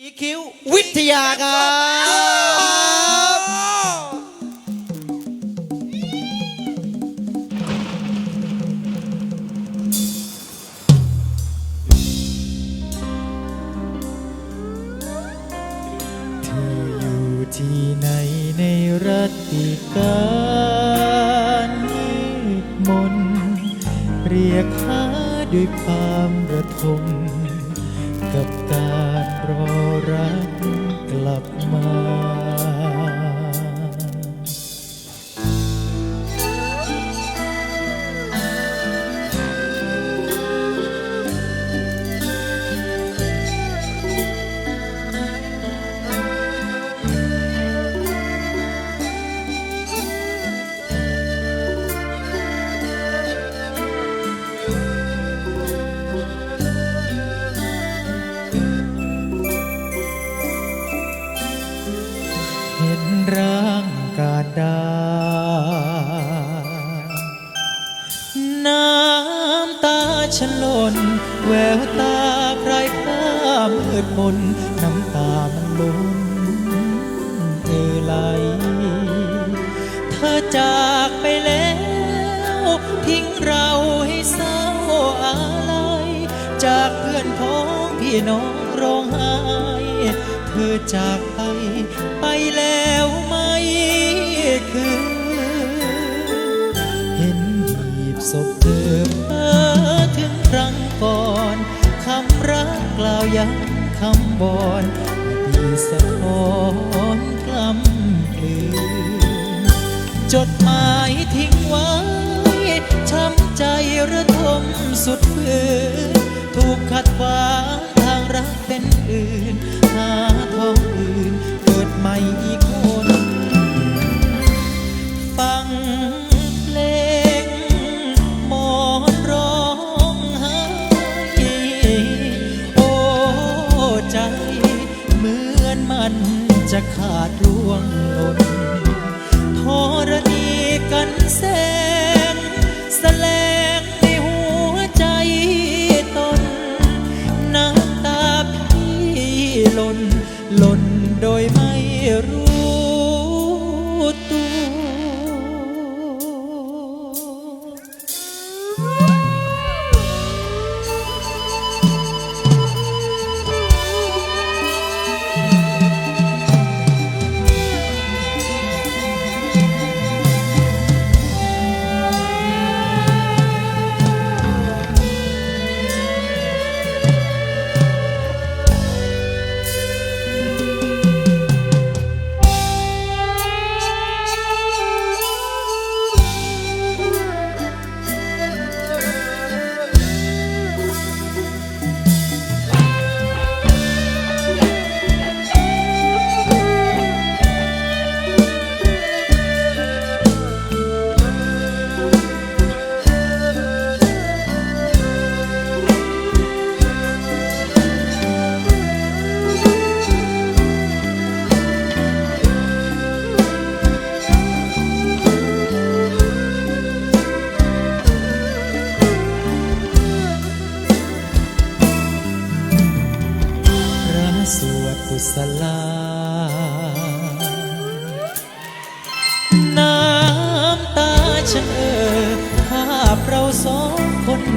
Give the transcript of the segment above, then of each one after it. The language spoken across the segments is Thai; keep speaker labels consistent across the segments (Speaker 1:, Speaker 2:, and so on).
Speaker 1: อีคิววิทยาครับ
Speaker 2: เธออยู่ที่ไหนในรัตติการมืดมนเรียกหาด้วยความระทม ดา น้ำตาฉันหล่นแววตาใครพร่ามืดมนน้ำตามันล้นเอไหลเธอจากไปแล้ว ทิ้งเราให้เศร้าอะไรจากเพื่อนพ้องพี่น้องร้องไห้ เธอจากไปไปแล้วไม่ คืนเห็นหีบศพเธอเพ้อถึงครั้งก่อนคำรักกล่าวย้ำคำบอนอดีตสะท้อนกล้ำกลืนจดหมายทิ้งไว้ช้ำใจระทมสุดฝืนถู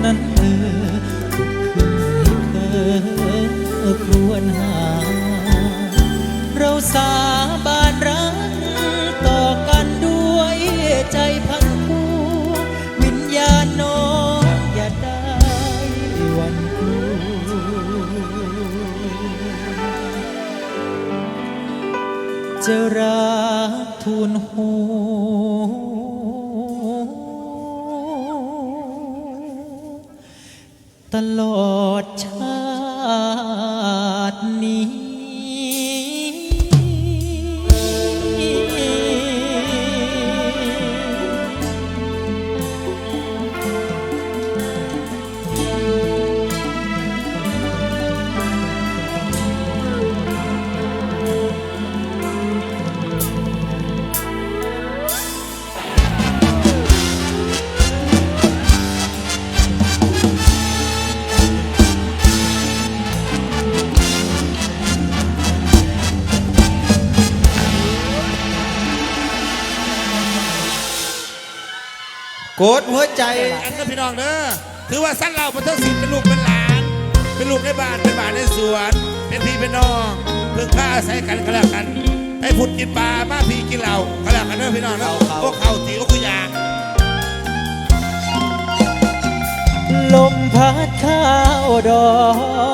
Speaker 2: นั้นเออทุกคืนเธอครวญหา เราสาบานรักต่อกันด้วยใจพันผูวิญญาณน้องอย่าได้วันกลัวจะรัก ตลอดชา
Speaker 1: กดหัวใจ
Speaker 3: อันนั้นพี่น้องเด้อถือว่าสั้นเราเป็นเท่าสิเป็นลูกเป็นหลาน เป็นลูกในบ้านเป็นบ้านในสวน เป็นพี่เป็นน้องเพิ่งผ้าอาศัยกันก็แล้วกันให้พุดกินปลามาพี่กินเหล้าก็แล้วกันเด้อพี่น้องเด้อ
Speaker 1: เขาเขา
Speaker 3: พวกเขาตีก็คือยา
Speaker 2: ลมพัดข้าวดอ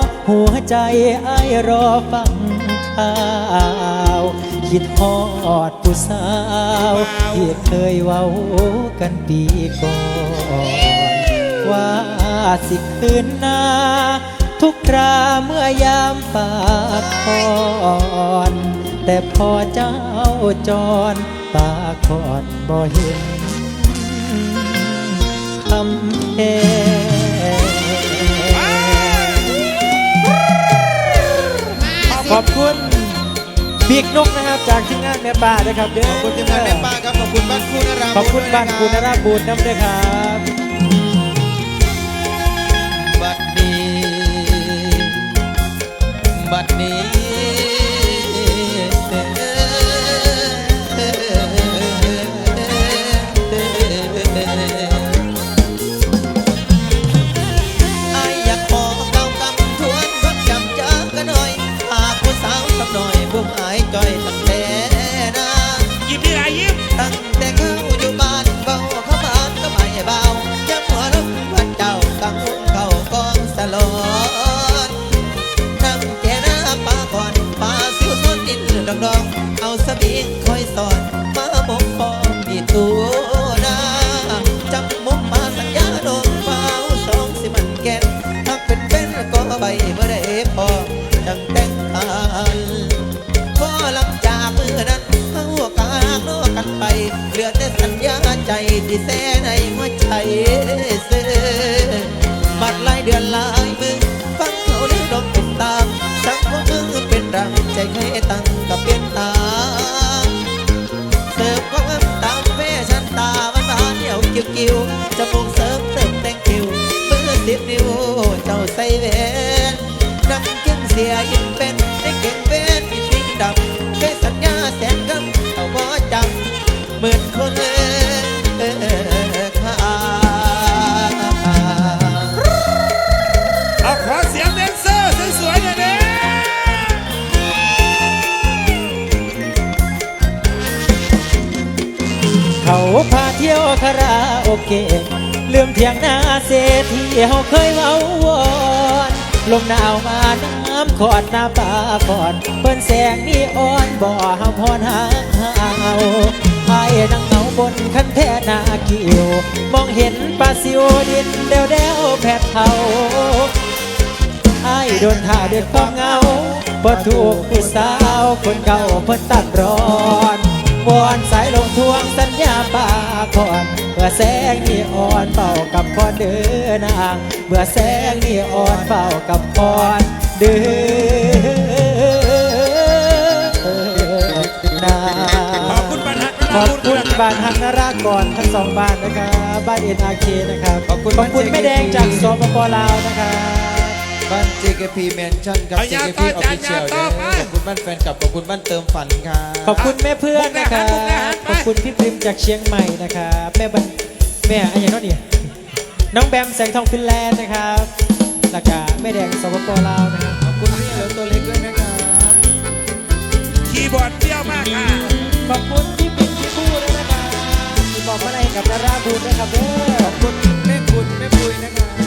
Speaker 2: กหัวใจไอ้ายรอฟังข่าว คิดฮอดผู้สาวที่เคยเว้ากันปีก่อน ว่าสิคืนหน้า ทุกคราเมื่อยามปากคอนแต่พอเจ้าจรตาคอนบ่เห็นคำแพขอบคุณ บิ๊กนกนะครับจากทีมงานแม่ป้าด้วยครับเด้อ
Speaker 1: ขอบคุณทีมงานแม่ป้าครับขอบคุณบ้านคุณนรา
Speaker 2: ขอบคุณบ้านคุณนราบูรณ์น้ำด้วยครับ
Speaker 1: บัดนี้บัดนี้ องดอง เอาสบิงคอยสอนมาบกฟองดีตัวนาจับมุมมาสัญญาดงเฝ้าสองสิมันแก่นหากเป็นเป็นก็ใบเมื่อได้พอจังแต่งคันก็หลังจากมือนั้นเข้ากางนอกกันไป เหลือแต่สัญญาใจที่แสในหัวใจเสือบัดหลายเดือนหลาย ใจใครตั้งกับเปลี่ยนตา เสิร์ฟความงามตามแฟชั่นตามันบานเดี่ยวกิ้วกิ้วจมูกเสริมเติมแต่งคิวมือสิบนิ้วเจ้าใส่แหวนนำเก่งเสียยิ่งเป็นได้เก่ง
Speaker 2: ที่ยวคาราโอเกะลืมเพียงหน้าเศรษฐีเฮาเคยเว้าวอนลมหนาวมาน้ำขอดหน้าปาขอดเปิ้นแสงนีออนบ่หาพรหาเอาไอ้นังเหงาบนคันแท่นาเกิวมองเห็นปลาซิวดินเดวเดวแผดเผาไอ้โดนท่าเดือดความเหงาบ่ถูกผู้สาวคนเก่าเพิ่นตัดร้อนวอนสายลงทวงสัญญา ป่าคอนเมื่อแสงนีอ่อนเป่ากับพรเดือนางเมื่อแสงนีอ่อนเป่ากับพรเดือนาง
Speaker 3: ขอบคุณบรรทัด
Speaker 2: ขอบคุณบ้านฮักนารากรทั้งสองบ้านนะครับ บ้านเอ็นอาเคนะครับ
Speaker 1: ขอบคุณ
Speaker 2: ขอบคุณ
Speaker 1: บ้าน
Speaker 2: แม่แดง
Speaker 1: JKP
Speaker 2: จากสปปลาวนะครับ
Speaker 1: บ้าน JKP Mansion ครับ
Speaker 3: เอายา
Speaker 1: JKP
Speaker 3: ต่อจาน
Speaker 1: Official
Speaker 3: ยาต่อไป
Speaker 1: ขอบคุณบ้านแฟนคลับ ขอบคุณบ้านเติมฝันครับ
Speaker 2: ขอบคุณแม่เพื่อนนะครับ
Speaker 3: มุกดาหารมุกดาหารไป
Speaker 2: ขอบคุณพี่พิมพ์จากเชียงใหม่นะครับ แม่บันแม่อะไรอย่างนั้นเนี่ยน้องแบมแสงทองฟินแลนด์นะครับแล้วก็แม่แดงสปปลาวนะครับ
Speaker 1: ขอบคุณพี่เหลือตัวเล็กด้วยนะครับ
Speaker 3: คีย์บอร์ดเปรี้ยวมากค่ะ
Speaker 2: ขอบคุณพี่ปิ่นพี่พูด้วยนะครับที่บอกมาอะไรกับดาราบูนนะครับเด้อ
Speaker 1: ขอบคุณแม่คุณแม่ปุยนะครับ